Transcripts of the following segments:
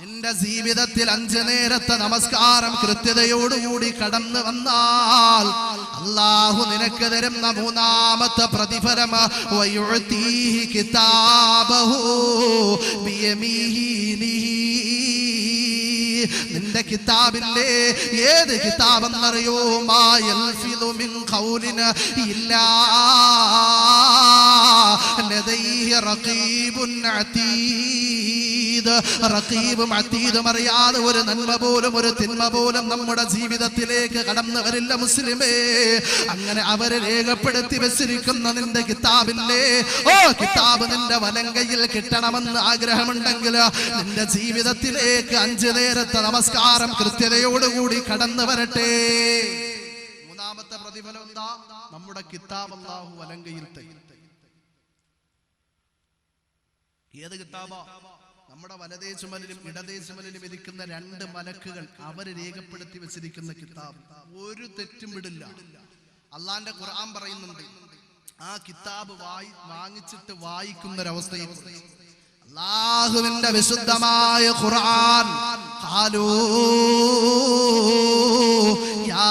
നിന്റെ ജീവിതത്തിൽ അഞ്ചു നേരത്തെ നമസ്കാരം കൃത്യതയോടുകൂടി കടന്നു വന്നാൽ അള്ളാഹു നിനക്ക് തരുന്ന മൂന്നാമത്തെ പ്രതിഫലം. നിന്റെ കിതാബിന്റെ ഏത് കിതാബെന്നറിയോ? മാ യൽഫിദു മിൻ ഖൗലിന ഇല്ലാ. ലദൈഹി റഖീബുൻ അതീദ് റഖീബും അതീദും അറിയാതെ ഒരു നന്മ പോലും ഒരു തിന്മ പോലും നമ്മുടെ ജീവിതത്തിലേക്ക് കടന്നു വരില്ല മുസ്ലിമേ. അങ്ങനെ അവരെ രേഖപ്പെടുത്തി വെച്ചിരിക്കുന്ന നിന്റെ കിതാബില്ലേ? ഓ കിതാബ് നിന്റെ വലങ്കയിൽ കിട്ടണമെന്ന് ആഗ്രഹമുണ്ടെങ്കിൽ നിന്റെ ജീവിതത്തിലേക്ക് അഞ്ചു നേരത്തെ നമസ്കാരം കൃത്യതയോടുകൂടി കടന്നു വരട്ടെ. മൂന്നാമത്തെ പ്രതിഫലം എന്താ? നമ്മുടെ കിതാബ് അല്ലാഹു വലങ്കയിൽ ഏത് കിതാബാ? നമ്മുടെ വലതേ ചുമലിലും ഇടതേ ചുമലിലും ഇരിക്കുന്ന രണ്ട് മലക്കുകൾ അവർ രേഖപ്പെടുത്തി വെച്ചിരിക്കുന്ന കിതാബ്. ഒരു തെറ്റും വിടില്ല. അള്ളാന്റെ ഖുർആൻ പറയുന്നുണ്ട് ആ കിതാബ് വായി വാങ്ങിച്ചിട്ട് വായിക്കുന്ന ഒരവസ്ഥയെ അള്ളാഹുവിന്റെ വിശുദ്ധമായ ഖുർആൻ ഖാലൂ യാ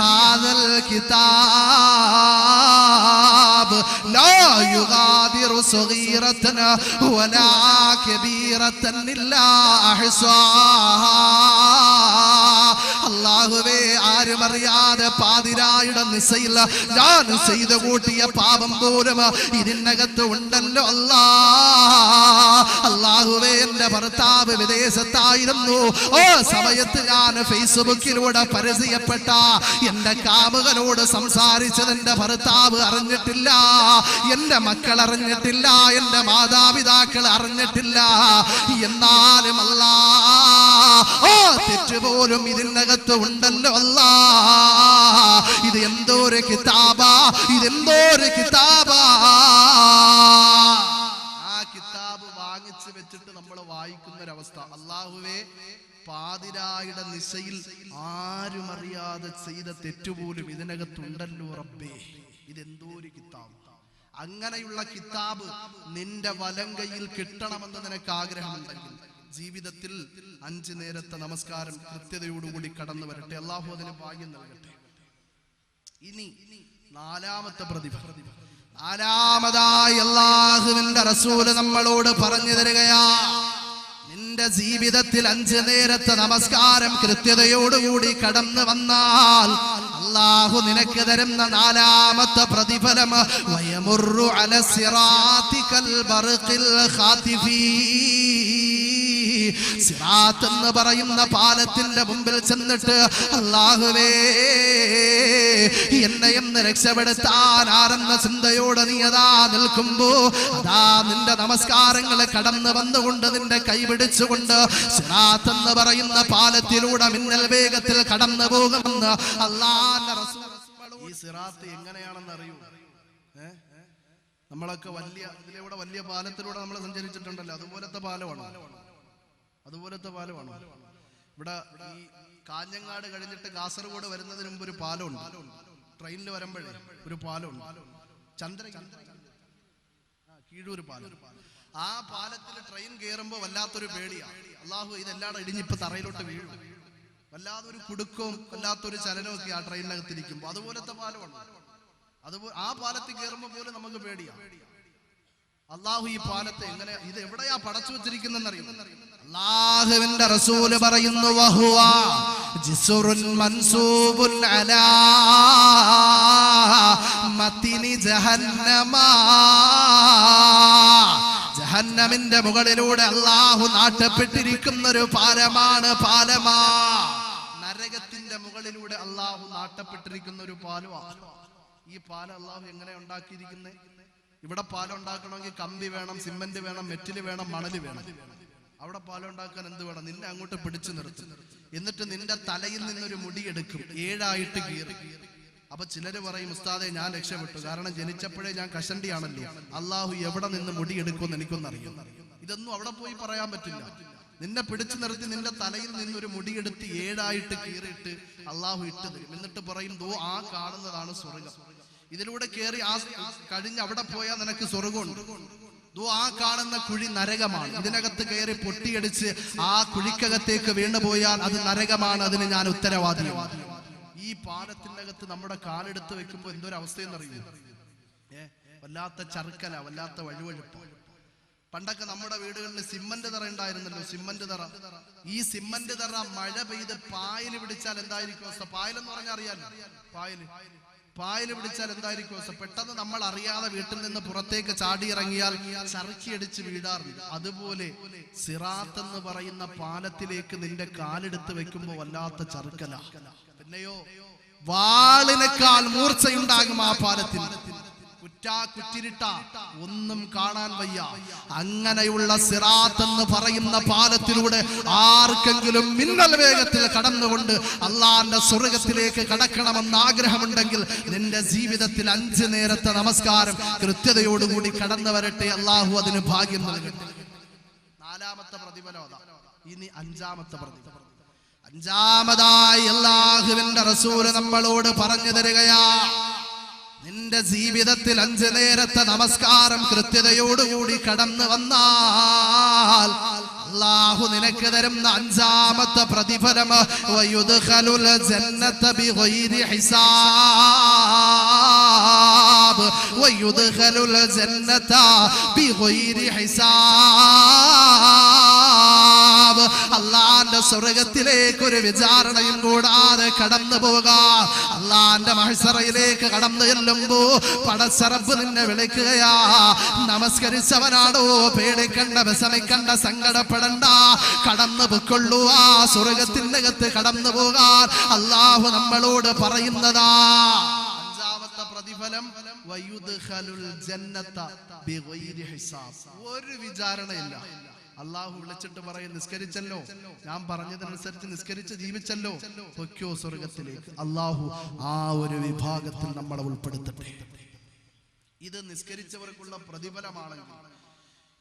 ഹാദൽ കിതാബ്. ലാ യുഗാദിറു സഗീറതന വലാ കബീറതൻ ഇല്ലാ അഹ്സാഹാ അല്ലാഹുവേ ആരും അറിയാതെ പാതിരായുടെ നിസയിൽ ഞാൻ ചെയ്തു കൂട്ടിയ പാപം പോലും ഇതിനകത്ത് ഉണ്ടല്ലോ അല്ലാ. എന്റെ ഭർത്താവ് വിദേശത്തായിരുന്നു. ഓ സമയത്ത് ഞാൻ ഫേസ്ബുക്കിലൂടെ പരിചയപ്പെട്ട എന്റെ കാമുകനോട് സംസാരിച്ചത് എന്റെ ഭർത്താവ് അറിഞ്ഞിട്ടില്ല. എന്റെ മക്കൾ അറിഞ്ഞിട്ടില്ല. എന്റെ മാതാപിതാക്കൾ അറിഞ്ഞിട്ടില്ല. എന്നാലും അല്ല ഓ തെറ്റുപോലും ഇതിനകത്ത് ഉണ്ടല്ലോ അല്ല. ഇത് എന്തോ ഒരു കിതാബാ? ഇതെന്തോ ഒരു കിതാബാ? വെച്ചിട്ട് നമ്മൾ വായിക്കുന്ന ഒരവസ്ഥ അള്ളാഹുവേ പാതിരായുടെ നിശയിൽ ആരും അറിയാതെ ചെയ്ത തെറ്റുപോലും ഇതിനകത്തുണ്ടല്ലോ റബ്ബേ. ഇതെന്തോ ഒരു കിതാബ്. അങ്ങനെയുള്ള കിതാബ് നിന്റെ വലം കയ്യിൽ കിട്ടണമെന്ന് നിനക്ക് ആഗ്രഹമുണ്ടെങ്കിൽ ജീവിതത്തിൽ അഞ്ചു നേരത്തെ നമസ്കാരം കൃത്യതയോടുകൂടി കടന്നു വരട്ടെ. അള്ളാഹു അതിന് ഭാഗ്യം നൽകട്ടെ. ഇനി നാലാമത്തെ പ്രതിഫലം നാലാമതായി അള്ളാഹുവിന്റെ റസൂൽ നമ്മളോട് പറഞ്ഞു തരികയാ. നിന്റെ ജീവിതത്തിൽ അഞ്ചു നേരത്തെ നമസ്കാരം കൃത്യതയോടുകൂടി കടന്നു വന്നാൽ അള്ളാഹു നിനക്ക് തരുന്ന നാലാമത്തെ പ്രതിഫലം വയമുറു അല സിറാത്തിക്കൽ ബർഖിൽ ഖാതിഫീ സിറാത്ത് എന്ന് പറയുന്ന പാലത്തിന്റെ മുമ്പിൽ ചെന്നിട്ട് അള്ളാഹുവേ എന്നെ എന്ന് രക്ഷപ്പെടുത്താൻ ആരെന്ന ചിന്തയോടെ നീ അതാ നിൽക്കുമ്പോ അതാ നിന്റെ നമസ്കാരങ്ങൾ കടന്നു വന്നുകൊണ്ട് നിന്റെ കൈ പിടിച്ചുകൊണ്ട് സിറാത്ത് എന്ന് പറയുന്ന പാലത്തിലൂടെ മിന്നൽ വേഗത്തിൽ കടന്നു പോകുമെന്ന് അള്ളാന്റെ ഈ സിറാത്ത് എങ്ങനെയാണെന്ന് അറിയൂ? നമ്മളൊക്കെ വലിയ ഇതിലൂടെ വലിയ പാലത്തിലൂടെ നമ്മൾ സഞ്ചരിച്ചിട്ടുണ്ടല്ലോ. അതുപോലത്തെ പാലമാണ്. അതുപോലത്തെ പാലമാണ്. ഇവിടെ ഈ കാഞ്ഞങ്ങാട് കഴിഞ്ഞിട്ട് കാസർഗോഡ് വരുന്നതിന് മുമ്പ് ഒരു പാലമുണ്ട്. ട്രെയിനിൽ വരുമ്പോഴേ ഒരു പാലമുണ്ട്. ചന്ദ്ര കീഴൂർ പാലം. ആ പാലത്തിൽ ട്രെയിൻ കയറുമ്പോ വല്ലാത്തൊരു പേടിയാണ് അള്ളാഹു ഇതെല്ലാം ഇടിഞ്ഞിപ്പോ തറയിലോട്ട് വീഴും. വല്ലാതൊരു കുടുക്കവും വല്ലാത്തൊരു ചലനവും ഒക്കെ ആ ട്രെയിനിനകത്തിരിക്കുമ്പോ അതുപോലത്തെ പാലമാണ്. അതുപോലെ ആ പാലത്തിൽ കയറുമ്പോ പോലും നമുക്ക് പേടിയാ. അള്ളാഹു ഈ പാലത്തെ എങ്ങനെ ഇത് എവിടെയാ പടച്ചു വെച്ചിരിക്കുന്നറിയും അള്ളാഹുവിന്റെ റസൂൽ പറയുന്നു ജിസുറുൻ മൻസൂബുൻ അലാ ജഹന്നമാ. ജഹന്നമിന്റെ മുകളിലൂടെ അള്ളാഹു നാട്ടപ്പെട്ടിരിക്കുന്ന ഒരു പാലമാണ് പാലമാ. നരകത്തിന്റെ മുകളിലൂടെ അള്ളാഹു നാട്ടപ്പെട്ടിരിക്കുന്ന ഒരു പാലമാണ് ഈ പാലം അള്ളാഹു എങ്ങനെ ഉണ്ടാക്കിയിരിക്കുന്നത് ഇവിടെ പാലം ഉണ്ടാക്കണമെങ്കിൽ കമ്പി വേണം സിമെന്റ് വേണം മെറ്റിൽ വേണം മണൽ വേണം. അവിടെ പാലം ഉണ്ടാക്കാൻ എന്ത് വേണം? നിന്നെ അങ്ങോട്ട് പിടിച്ചു നിർത്തും. എന്നിട്ട് നിന്റെ തലയിൽ നിന്നൊരു മുടിയെടുക്കും ഏഴായിട്ട് കീറി. അപ്പൊ ചിലര് പറയും ഉസ്താദെ ഞാൻ രക്ഷപ്പെട്ടു. കാരണം ജനിച്ചപ്പോഴേ ഞാൻ കഷണ്ടിയാണല്ലോ. അള്ളാഹു എവിടെ നിന്ന് മുടി മുടിയെടുക്കുമെന്ന് എനിക്കൊന്നറിയാം ഇതൊന്നും അവിടെ പോയി പറയാൻ പറ്റില്ല. നിന്നെ പിടിച്ചു നിർത്തി നിന്റെ തലയിൽ നിന്നൊരു മുടിയെടുത്ത് ഏഴായിട്ട് കീറിയിട്ട് അള്ളാഹു ഇട്ട് തരും. എന്നിട്ട് പറയും ദോ ആ കാണുന്നതാണ് സ്വർഗം. ഇതിലൂടെ കയറി ആ കഴിഞ്ഞ് അവിടെ പോയാൽ നിനക്ക് സ്വർഗമുണ്ട്. ആ കാണുന്ന കുഴി നരകമാണ്. ഇതിനകത്ത് കയറി പൊട്ടിയടിച്ച് ആ കുഴിക്കകത്തേക്ക് വീണുപോയാൽ അത് നരകമാണ് അതിന് ഞാൻ ഉത്തരവാദി ഈ പാലത്തിനകത്ത് നമ്മുടെ കാലെടുത്ത് വെക്കുമ്പോൾ എന്തൊരു അവസ്ഥയെന്നറിയൂ ഏ വല്ലാത്ത ചർക്കല വല്ലാത്ത വഴുവഴുപ്പ്. പണ്ടൊക്കെ നമ്മുടെ വീടുകളിൽ സിമന്റ് തറ ഉണ്ടായിരുന്നല്ലോ സിമന്റ് തറ ഈ സിമന്റ് തറ മഴ പെയ്ത് പായൽ പിടിച്ചാൽ എന്തായിരിക്കും അവസ്ഥ? പായലെന്ന് പറഞ്ഞാൽ അറിയാലോ? പായൽ. പായൽ പിടിച്ചാൽ എന്തായിരിക്കും പെട്ടെന്ന് നമ്മൾ അറിയാതെ വീട്ടിൽ നിന്ന് പുറത്തേക്ക് ചാടിയിറങ്ങിയാൽ ചറുക്കിയടിച്ച് വീടാറുണ്ട് അതുപോലെ സിറാത്ത് എന്ന് പറയുന്ന പാലത്തിലേക്ക് നിന്റെ കാലെടുത്ത് വെക്കുമ്പോ വല്ലാത്ത ചറുക്കല. പിന്നെയോ? വാളിനേക്കാൾ മൂർച്ചയുണ്ടാകും ആ പാലത്തിൽ. കുറ്റാ കുറ്റിരിട്ട ഒന്നും കാണാൻ വയ്യ. അങ്ങനെയുള്ള സിറാത്ത് എന്ന് പറയുന്ന പാലത്തിലൂടെ ആർക്കെങ്കിലും മിന്നൽ വേഗത്തിൽ കടന്നുകൊണ്ട് അള്ളാന്റെ സ്വർഗത്തിലേക്ക് കടക്കണമെന്ന് ആഗ്രഹമുണ്ടെങ്കിൽ നിന്റെ ജീവിതത്തിൽ അഞ്ചു നേരത്തെ നമസ്കാരം കൃത്യതയോടുകൂടി കടന്നു വരട്ടെ. അള്ളാഹു അതിന് ഭാഗ്യം നൽകട്ടെ. നാലാമത്തെ പ്രതിഫലം ഇനി അഞ്ചാമത്തെ പ്രതിഫലം. അഞ്ചാമതായി അള്ളാഹുവിന്റെ റസൂൽ നമ്മളോട് പറഞ്ഞു തരികയാ നിന്റെ ജീവിതത്തിൽ അഞ്ചു നേരത്തെ നമസ്കാരം കൃത്യതയോടുകൂടി കടന്നു വന്നാൽ അള്ളാഹു നിനക്ക് തരുന്ന അഞ്ചാമത്തെ പ്രതിഫലം ഹിസാബ്. അള്ളാന്റെ സ്വർഗത്തിലേക്ക് ഒരു വിചാരണയും കൂടാതെ കടന്നു പോവുക. അള്ളാന്റെ മഹസറയിലേക്ക് കടന്നു ചെല്ലുമ്പോ പടച്ചറപ്പ് നിന്നെ വിളിക്കുകയാ. നമസ്കരിച്ചവനാണോ പേടിക്കണ്ട വിസമിക്കണ്ട സങ്കടപ്പെടണ്ട. കടന്നു പൊക്കൊള്ളൂ ആ സ്വർഗത്തിന്റെ അകത്ത് കടന്നു പോകാൻ അള്ളാഹു നമ്മളോട് പറയുന്നതാ. അഞ്ചാമത്തെ പ്രതിഫലം ഒരു വിചാരണയില്ല. അള്ളാഹു വിളിച്ചിട്ട് പറയും നിസ്കരിച്ചല്ലോ. ഞാൻ പറഞ്ഞതിനനുസരിച്ച് നിസ്കരിച്ച് ജീവിച്ചല്ലോ. തൊക്കിയോ സ്വർഗത്തിലേക്ക്. അള്ളാഹു ആ ഒരു വിഭാഗത്തിൽ നമ്മളെ ഉൾപ്പെടുത്തട്ടെ. ഇത് നിസ്കരിച്ചവർക്കുള്ള പ്രതിഫലമാണെങ്കിൽ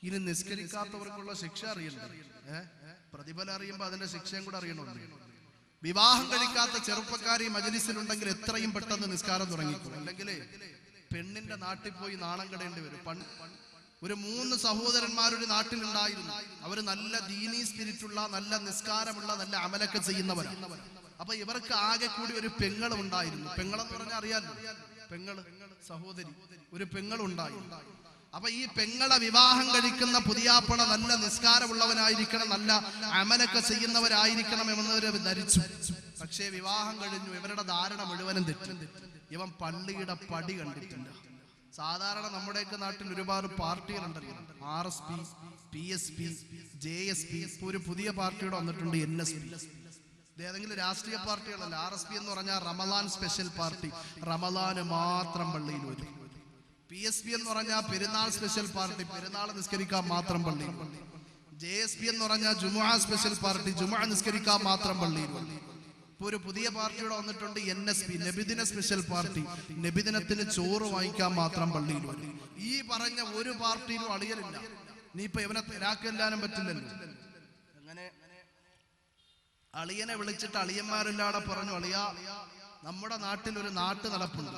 ഇനി നിസ്കരിക്കാത്തവർക്കുള്ള ശിക്ഷ അറിയണ്ടേ? പ്രതിഫലം അറിയുമ്പോ അതിന്റെ ശിക്ഷയും കൂടെ അറിയണമല്ലോ വിവാഹം കഴിക്കാത്ത ചെറുപ്പക്കാരി മജലിസിലുണ്ടെങ്കിൽ എത്രയും പെട്ടെന്ന് നിസ്കാരം തുടങ്ങിക്കും അല്ലെങ്കിൽ പെണ്ണിന്റെ നാട്ടിൽ പോയി നാണം കടേണ്ടി വരും. പണ്ട് ഒരു മൂന്ന് സഹോദരന്മാരൊരു നാട്ടിലുണ്ടായിരുന്നു. അവർ നല്ല ദീനീ സ്പിരിറ്റുള്ള നല്ല നിസ്കാരമുള്ള നല്ല അമലൊക്കെ ചെയ്യുന്നവരാണ് അപ്പൊ ഇവർക്ക് ആകെ കൂടി ഒരു പെങ്ങളും ഉണ്ടായിരുന്നു. പെങ്ങളെന്ന് പറഞ്ഞാൽ അറിയാലോ? പെങ്ങൾ സഹോദരി ഒരു പെങ്ങളുണ്ടായി. അപ്പൊ ഈ പെങ്ങളെ വിവാഹം കഴിക്കുന്ന പുതിയാപ്പണ നല്ല നിസ്കാരമുള്ളവനായിരിക്കണം നല്ല അമലൊക്കെ ചെയ്യുന്നവരായിരിക്കണം എന്നവര് ധരിച്ചു. പക്ഷേ വിവാഹം കഴിഞ്ഞു. ഇവരുടെ ധാരണ മുഴുവനും തെറ്റും. ഇവൻ പള്ളിയുടെ പടി കണ്ടിട്ടില്ല. സാധാരണ നമ്മുടെയൊക്കെ നാട്ടിൽ ഒരുപാട് പാർട്ടികളുണ്ടല്ലോ R S P P S P J S P ഒരു പുതിയ പാർട്ടിയുടെ വന്നിട്ടുണ്ട് എൻ എസ് പി. ഏതെങ്കിലും രാഷ്ട്രീയ പാർട്ടികളല്ല. ആർ എസ് പി എന്ന് പറഞ്ഞാൽ റമലാൻ സ്പെഷ്യൽ പാർട്ടി. റമലാന് മാത്രം പള്ളിയിൽ വരും. പി എസ് പി എന്ന് പറഞ്ഞാൽ പെരുന്നാൾ സ്പെഷ്യൽ പാർട്ടി. പെരുന്നാൾ നിസ്കരിക്കാൻ മാത്രം പള്ളിയിൽ ജെ എസ് പി എന്ന് പറഞ്ഞാൽ ജുമുഅ സ്പെഷ്യൽ പാർട്ടി. ജുമുഅ നിസ്കരിക്കാൻ മാത്രം പള്ളിയിൽ ഇപ്പൊ ഒരു പുതിയ പാർട്ടിയുടെ വന്നിട്ടുണ്ട് എൻ എസ് പി നബിദിന സ്പെഷ്യൽ പാർട്ടി. നബിദിനത്തിന് ചോറ് വാങ്ങിക്കാൻ മാത്രം പള്ളിയിൽ വരും. ഈ പറഞ്ഞ ഒരു പാർട്ടിയിലും അളിയലില്ല നീ ഇപ്പൊ ഇവനെ തിരാക്കെല്ലാനും പറ്റില്ലല്ലോ. അങ്ങനെ അളിയനെ വിളിച്ചിട്ട് അളിയന്മാരെല്ലാടെ പറഞ്ഞു അളിയ നമ്മുടെ നാട്ടിൽ ഒരു നാട്ടു നടപ്പുണ്ട്.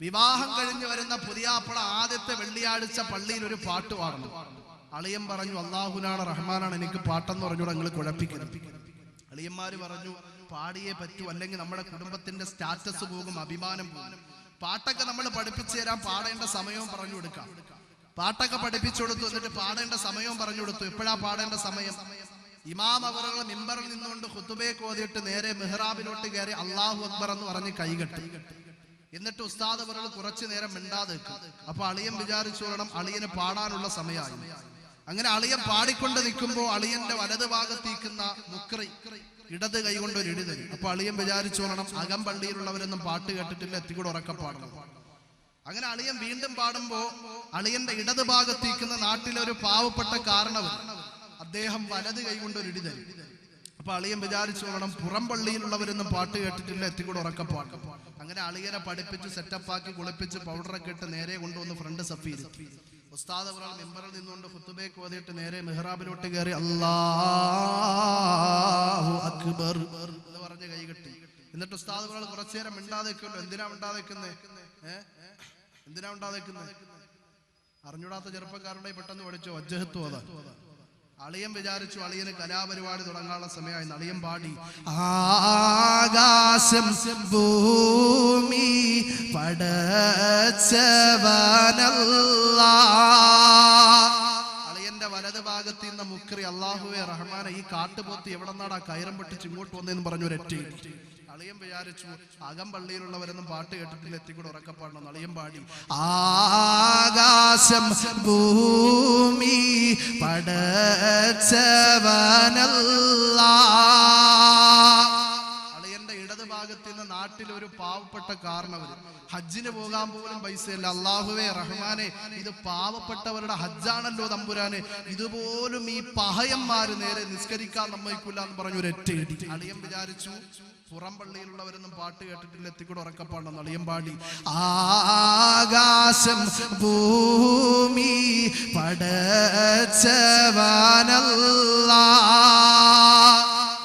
വിവാഹം കഴിഞ്ഞ് വരുന്ന പുതിയാപ്പള ആദ്യത്തെ വെള്ളിയാഴ്ച പള്ളിയിൽ ഒരു പാട്ട് പാടണം. അളിയൻ പറഞ്ഞു അള്ളാഹുനാണ് റഹ്മാനാണ് എനിക്ക് പാട്ടെന്ന് പറഞ്ഞുകൂടെ നിങ്ങൾ കുഴപ്പിക്കണം അളിയന്മാര് പറഞ്ഞു പാടിയേ പറ്റൂ. അല്ലെങ്കിൽ നമ്മുടെ കുടുംബത്തിന്റെ സ്റ്റാറ്റസ് പോകും അഭിമാനം പോകും. പാട്ടൊക്കെ നമ്മൾ പഠിപ്പിച്ചു തരാൻ പാടേണ്ട സമയവും പറഞ്ഞു കൊടുക്കാം. പാട്ടൊക്കെ പഠിപ്പിച്ചു കൊടുത്തു എന്നിട്ട് പാടേണ്ട സമയവും പറഞ്ഞു കൊടുത്തു. എപ്പോഴാ പാടേണ്ട സമയം. ഇമാം അവറുകൾ മിമ്പറിൽ നിന്നുകൊണ്ട് ഹുത്തുബയെ കോതിയിട്ട് നേരെ മെഹ്റാബിലോട്ട് കയറി അള്ളാഹു അക്ബർ എന്ന് പറഞ്ഞ് കൈകെട്ടി എന്നിട്ട് ഉസ്താദ് അവറുകൾ കുറച്ചു നേരം മിണ്ടാതെ അപ്പൊ അളിയൻ വിചാരിച്ചു വേണം അളിയന് പാടാനുള്ള സമയമായി. അങ്ങനെ അളിയൻ പാടിക്കൊണ്ട് നിൽക്കുമ്പോൾ അളിയന്റെ വലത് ഭാഗത്തേക്കുന്ന മുക്രി ഇടത് കൈകൊണ്ട് ഒരു ഇടി തരും. അപ്പൊ അളിയൻ വിചാരിച്ചു വേണം അകം പള്ളിയിലുള്ളവരൊന്നും പാട്ട് കേട്ടിട്ടില്ല എത്തിക്കൂടെ ഉറക്ക പാടണം അങ്ങനെ അളിയൻ വീണ്ടും പാടുമ്പോ അളിയന്റെ ഇടത് ഭാഗത്തേക്കുന്ന നാട്ടിലെ ഒരു പാവപ്പെട്ട കാരണവൻ അദ്ദേഹം വലത് കൈകൊണ്ട് ഒരു ഇടി തരും. അപ്പൊ അളിയൻ വിചാരിച്ചു വേണം പുറം പള്ളിയിലുള്ളവരൊന്നും പാട്ട് കേട്ടിട്ടില്ല എത്തിക്കൂടെ ഉറക്ക പാടും അങ്ങനെ അളിയനെ പഠിപ്പിച്ച് സെറ്റപ്പാക്കി കുളിപ്പിച്ച് പൗഡറൊക്കെ ഇട്ട് നേരെ കൊണ്ടുവന്ന് ഫ്രണ്ട് സഫീസ് ഉസ്താദ് അവരാൾ മെമ്പറിൽ നിന്നുകൊണ്ട് ഹുത്തുബേക്ക് ഓതിയിട്ട് നേരെ മെഹ്റാബിലോട്ട് കയറി അല്ലാഹു അക്ബർ എന്ന് പറഞ്ഞ് കൈകെട്ടി എന്നിട്ട് ഉസ്താദ് അവരാൾ കുറച്ചു നേരം മിണ്ടാതെ നിൽക്കുമല്ലോ എന്തിനാ മിണ്ടാതെ നിൽക്കുന്നേ? എന്തിനാ മിണ്ടാതെ നിൽക്കുന്നേ? അറിഞ്ഞൂടാത്ത ചെറുപ്പക്കാരുടെ പെട്ടെന്ന് പഠിച്ചോ? അജ്ജഹത്വ അളിയൻ വിചാരിച്ചു അളിയന് കലാപരിപാടി തുടങ്ങാനുള്ള സമയമായി അളിയൻ പാടി ആകാശം ഭൂമി പടച്ചവനല്ല. അളിയന്റെ വലത് ഭാഗത്ത് നിന്ന് മുക്രി അള്ളാഹുവെ റഹ്മാനെ ഈ കാട്ടുപോത്ത് എവിടെ നിന്നാടാ കയറം പൊട്ടിച്ച് ഇങ്ങോട്ട് വന്നതെന്ന് പറഞ്ഞു ഒരൊറ്റ അളിയൻ വിചാരിച്ചു അകം പള്ളിയിലുള്ളവരൊന്നും പാട്ട് കേട്ടിട്ടില്ല എത്തിക്കൂടെ ഉറക്കപ്പാടണം അളിയൻ പാടി ആകാശം ഭൂമി പടച്ചവനല്ല. അളിയന്റെ ഇടത് ഭാഗത്ത് നിന്ന് നാട്ടിൽ ഒരു പാവപ്പെട്ട കാരണവർ ഹജ്ജിന് പോകാൻ പോലും പൈസയില്ല. അള്ളാഹുവേ റഹ്മാനെ ഇത് പാവപ്പെട്ടവരുടെ ഹജ്ജാണല്ലോ തമ്പുരാനെ. ഇതുപോലും ഈ പഹയന്മാര് നേരെ നിസ്കരിക്കാൻ നമ്മയ്ക്കില്ല എന്ന് പറഞ്ഞു ഒരു അളിയം വിചാരിച്ചു പുറം പള്ളിയിലുള്ളവരൊന്നും പാട്ട് കേട്ടിട്ടില്ല. എത്തിക്കൂടെ അളിയൻ പാടി ആകാശം ഭൂമി പടച്ചവാനല്ല.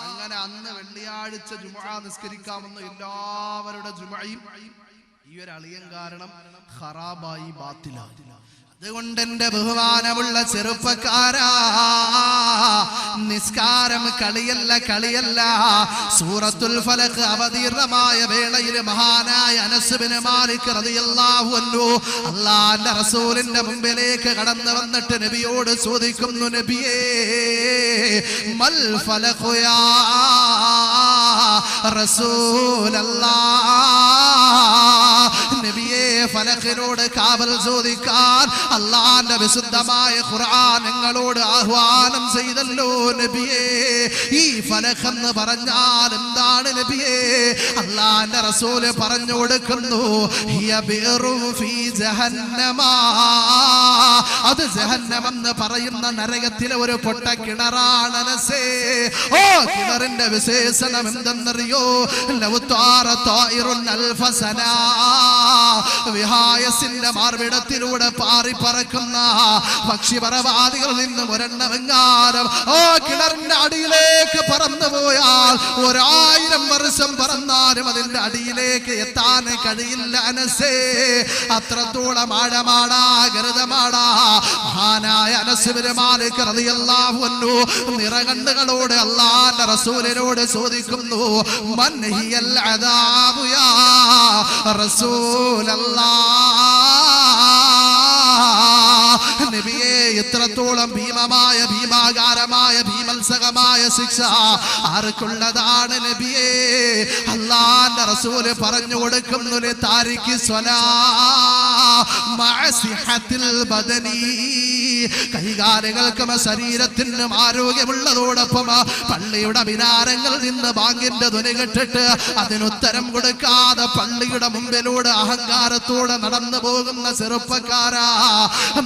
അങ്ങനെ അന്ന് വെള്ളിയാഴ്ച ജുമ നിസ്കരിക്കാമെന്ന് എല്ലാവരുടെ ജുമയും ഈ ഒരു അളിയൻ കാരണം ഖറാബായി ബാത്തിലായി. അതുകൊണ്ട് എന്റെ ബഹുമാനമുള്ള ചെറുപ്പക്കാരാ നിസ്കാരം കളിയല്ല കളിയല്ല. സൂറത്തുൽ ഫലക്ക് അവതീർണമായ വേളയിൽ മഹാനായ അനസുബിന് മാലിക് റളിയല്ലാഹു അൻഹു റസൂലിന്റെ മുമ്പിലേക്ക് കടന്നു വന്നിട്ട് നബിയോട് ചോദിക്കുന്നു നബിയേ മൽ ഫലഖു യാ റസൂലല്ലാഹ് നബിയെ ഫലഖിനോട് കാവൽ ചോദിക്കാൻ അള്ളാന്റെ വിശുദ്ധമായ ഖുർആൻ നിങ്ങളോട് ആഹ്വാനം ചെയ്തല്ലോ നബിയേ. ഈ ഫലഖ് എന്ന് പറഞ്ഞാൽ എന്താണ് നബിയേ? അള്ളാന്റെ റസൂൽ പറഞ്ഞു കൊടുക്കുന്നു അത് ജഹന്നമെന്ന് പറയുന്ന നരകത്തിലെ ഒരു പൊട്ട കിണറാണനസേ ഓ കിണറിന്റെ വിശേഷണം എന്തെന്നറിയോ? വിഹായസിന്റെ മാർവിടത്തിലൂടെ പാറി പറക്കുന്ന പക്ഷിപരവാദികളിൽ നിന്നും ഒരെണ്ണമെങ്ങാനും ഓ കിണറിന്റെ അടിയിലേക്ക് പറന്നു പോയാൽ ഒരായിരം വർഷം പറന്നാലും അതിന്റെ അടിയിലേക്ക് എത്താൻ കഴിയില്ല അനസേ. അത്രത്തോളം ആഴമാടാ ഗരുതമാടാ. മഹാനായ അനസുബിന് മാലിക് റളിയല്ലാഹു അൻഹു നിറകണ്ണുകളോട് അള്ളാന്റെ റസൂലിനോട് ചോദിക്കുന്നു മൻഹിയൽ ഹിയൽ റസൂലല്ലാ? നബിയെ എത്രത്തോളം ഭീമമായ ഭീമാകാരമായ ഭീമത്സകമായ ശിക്ഷ ആർക്കുള്ളതാണ് നബിയെ? അല്ലാന്റെ റസൂൽ പറഞ്ഞു കൊടുക്കുന്നു താരിക്ക് സ്വലാ മഅസിഹത്തിൽ ബദനി. കൈകാലുകൾക്കും ശരീരത്തിനും ആരോഗ്യമുള്ളതോടൊപ്പം പള്ളിയുടെ മിനാരങ്ങളിൽ നിന്ന് ബാങ്കിന്റെ ധ്വനി കെട്ടിട്ട് അതിനുത്തരം കൊടുക്കാതെ പള്ളിയുടെ മുമ്പിലൂടെ അഹങ്കാരത്തോടെ നടന്നു പോകുന്ന ചെറുപ്പക്കാരാ.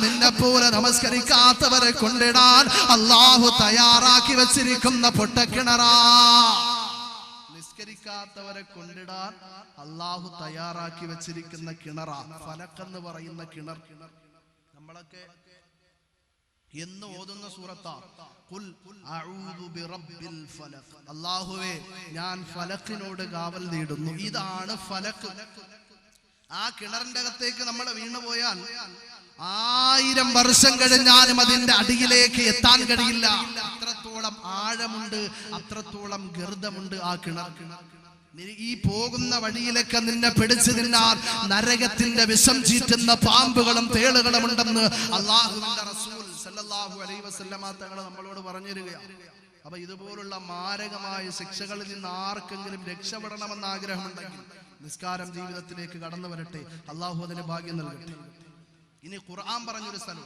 നിന്നെ പോലെ നമസ്കരിക്കാത്തവരെ കൊണ്ടിടാൻ അള്ളാഹു തയ്യാറാക്കി വെച്ചിരിക്കുന്ന പൊട്ടക്കിണറാ. നിസ്കരിക്കാത്തവരെ കൊണ്ടിടാൻ അള്ളാഹു തയ്യാറാക്കി വെച്ചിരിക്കുന്ന കിണറാ. ഫലക്കെന്ന് പറയുന്ന കിണർ കിണർ. നമ്മളൊക്കെ എന്ന് ഓതുന്ന സൂറത്താ. അല്ലാഹുവേ ഞാൻ ഫലക്കിനോട് കാവൽ നേടുന്നു. ഇതാണ് ഫലക്ക്. ആ കിണറിന്റെ അകത്തേക്ക് നമ്മൾ വീണുപോയാൽ ആയിരം വർഷം കഴിഞ്ഞാലും അതിന്റെ അടിയിലേക്ക് എത്താൻ കഴിയില്ല. അത്രത്തോളം ആഴമുണ്ട് അത്രത്തോളം ഗർദമുണ്ട് ആ കിണർ. ഈ പോകുന്ന വഴിയിലൊക്കെ നിന്നെ പിടിച്ചു നിന്നാൽ നരകത്തിന്റെ വിഷം ചീറ്റുന്ന പാമ്പുകളും തേളുകളും ഉണ്ടെന്ന് അള്ളാഹുവിന്റെ റസൂൽ അലൈ വസല്ലമ തങ്ങൾ നമ്മളോട് പറഞ്ഞു തരികയാണ് അപ്പൊ ഇതുപോലുള്ള മാരകമായ ശിക്ഷകളിൽ നിന്ന് ആർക്കെങ്കിലും രക്ഷപ്പെടണമെന്ന് ആഗ്രഹമുണ്ടെങ്കിൽ നിസ്കാരം ജീവിതത്തിലേക്ക് കടന്നു വരട്ടെ അള്ളാഹു അതിന് ഭാഗ്യം നൽകട്ടെ. ഇനി ഖുർആൻ പറഞ്ഞൊരു സ്ഥലം